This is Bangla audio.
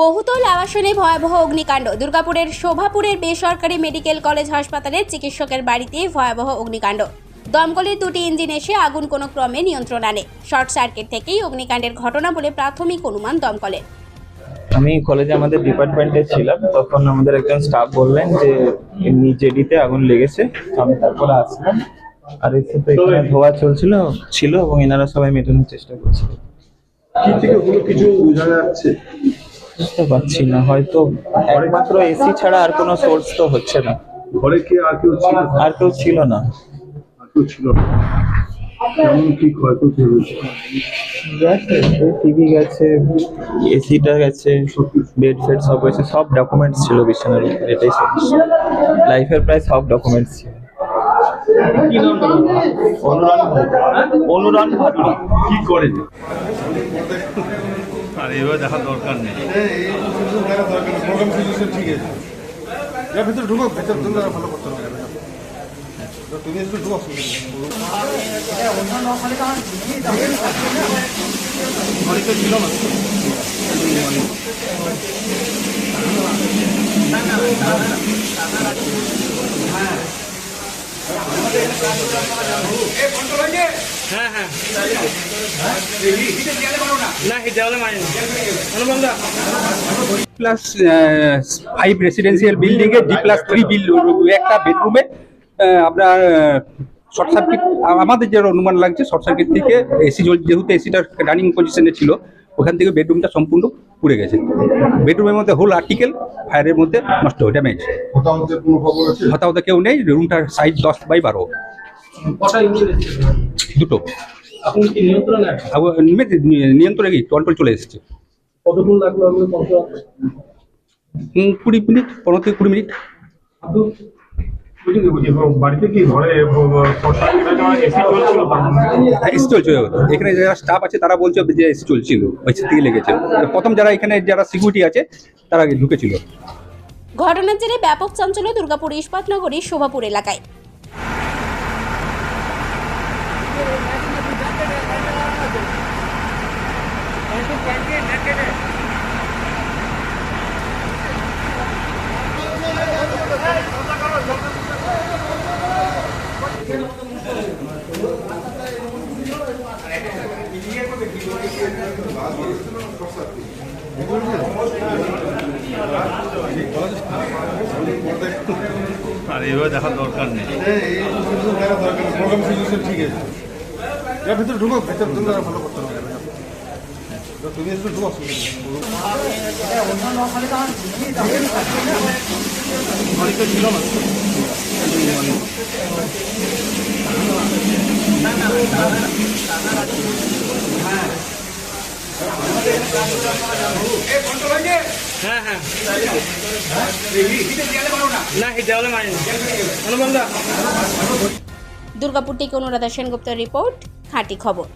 বহুতল আবাসনে ভয়াবহ অগ্নিকাণ্ড। দুর্গাপুরের শোভাপুরের বেসরকারি মেডিকেল কলেজ হাসপাতালের চিকিৎসকের বাড়িতে ভয়াবহ অগ্নিকাণ্ড। দমকলের দুটি ইঞ্জিন এসে আগুন কোনো ক্রমে নিয়ন্ত্রণ আনে। শর্ট সার্কিট থেকেই অগ্নিকাণ্ডের ঘটনা বলে প্রাথমিক অনুমান দমকলের। আমি কলেজে আমাদের ডিপার্টমেন্টে ছিলাম তখন আমাদের একজন স্টাফ বললেন যে জেডিতে আগুন লেগেছে আমি তারপরে আসলাম। আর এসে তো এখানে ধোয়া চলছিল ছিল এবং এনারা সবাই মেটানোর চেষ্টা করছিল। কি থেকে হলো কিছু বোঝা যাচ্ছে? বুঝতে পারছি না হয়তো একমাত্র এসি ছাড়া আর কোনো সোর্স তো হচ্ছে না। ঘরে কি আর কেউ ছিল? আর কেউ ছিল না। আর কেউ ছিল না। কেমন কি ক্ষয়ক্ষতি হয়েছে? গেছে টিভি গেছে এসিটা গেছে বেড ফেড সব গেছে সব ডকুমেন্টস ছিল বিছানার এটাই সমস্যা লাইফের প্রায় সব ডকুমেন্টস ছিল। অনুরণ অনুরণ কি করেন আর এবার দেখার দরকার নেই। ঠিক আছে। এর ভিতরে ঢুকো ভেতর তুমি ভালো করতে হবে। তুমি একটু ঢুকো। Plus five residential building A D plus three বিল একটা বেডরুমে আপনার শর্ট সার্কিট আমাদের যে অনুমান লাগছে শর্ট সার্কিট থেকে এসি যেহেতু এসিটা রানিং পজিশনে ছিল ওখান থেকে বেডরুমটা সম্পূর্ণ পুড়ে গেছে। বেডরুমের মধ্যে হোল আর্টিকেল ফায়ারের মধ্যে নষ্ট ড্যামেজ খবর আছে? হতাহত কেউ নেই রুমটার সাইজ দশ বাই বারো। দুটো। নিয়ন্ত্রণে কি? কন্ট্রোল চলে এসেছে। কতক্ষণ লাগল কুড়ি মিনিট পনেরো থেকে কুড়ি মিনিট। এসি চলছিল? এখানে যারা স্টাফ আছে তারা বলছে যে এসি চলছিল এসি থেকে লেগেছে। প্রথম যারা এখানে যারা সিকিউরিটি আছে তারা আগে ঢুকেছিল। ঘটনার জেরে ব্যাপক চাঞ্চল্য দুর্গাপুর ইস্পাত নগরীর শোভাপুর এলাকায়। আর এবার দেখার দরকার নেই। প্রোগ্রাম সিচুয়েশন ঠিক আছে। ভিতরে ঢুকো, ভেতর তুমি ভালো করতে হবে। তুমি একটু ঢুকো দুর্গাপুর থেকে অনুরাধা সেনগুপ্তের রিপোর্ট খাঁটি খবর।